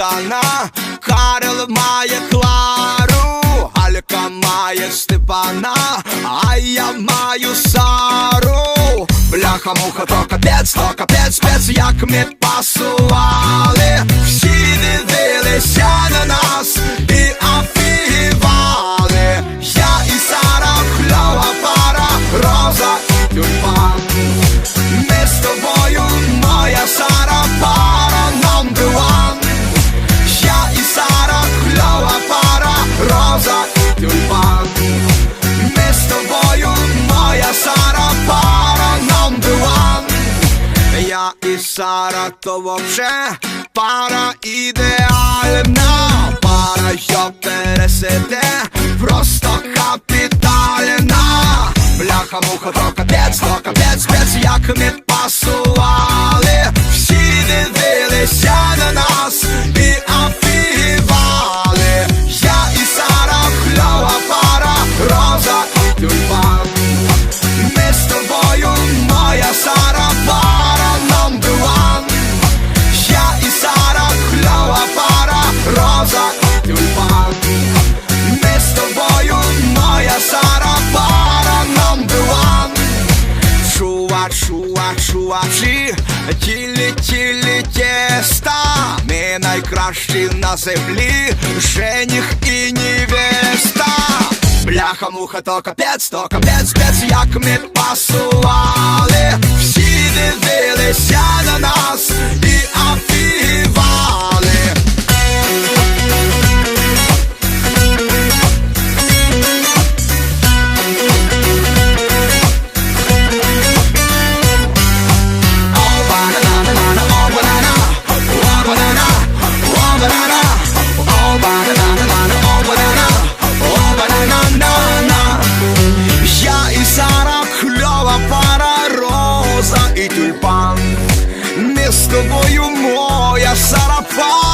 Богдана, Карел має Клару, Алька має Степана, а я маю Сару. Бляха, муха, то капець, то капець, спец, як ми пасували Сара, то вообще пара ідеальна, пара, що пересиде, просто Чува, чува, чувачі, тілі, тілі тіста Ми найкращі на землі, жених і невеста Бляха, муха, то капець, то капець, капець, як ми пасували Всі дивилися на нас з тобою моя шарапа.